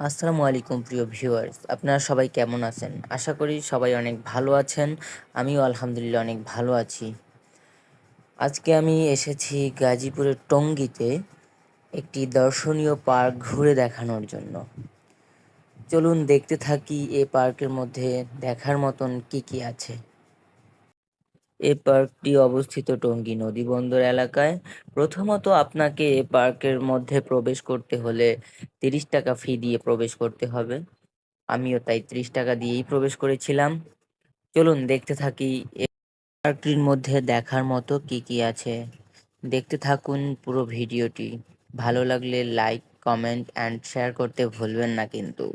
আসসালামু আলাইকুম, প্রিয় ভিউয়ার্স। আপনারা সবাই কেমন আছেন? আশা করি সবাই অনেক ভালো আছেন। আমিও আলহামদুলিল্লাহ অনেক ভালো আছি। আজকে আমি এসেছি গাজীপুরের টঙ্গীতে একটি দর্শনীয় পার্ক ঘুরে দেখানোর জন্য। চলুন দেখতে থাকি এই পার্কের মধ্যে দেখার মতন কি কি আছে। এই পার্কটি অবস্থিত টঙ্গী নদীবন্দর এলাকায়। প্রথমত আপনাকে এ পার্কের মধ্যে প্রবেশ করতে হলে তিরিশ টাকা ফি দিয়ে প্রবেশ করতে হবে। আমিও তাই ত্রিশ টাকা দিয়েই প্রবেশ করেছিলাম। চলুন দেখতে থাকি এ পার্কটির মধ্যে দেখার মতো কি কি আছে। দেখতে থাকুন পুরো ভিডিওটি। ভালো লাগলে লাইক, কমেন্ট, অ্যান্ড শেয়ার করতে ভুলবেন না কিন্তু।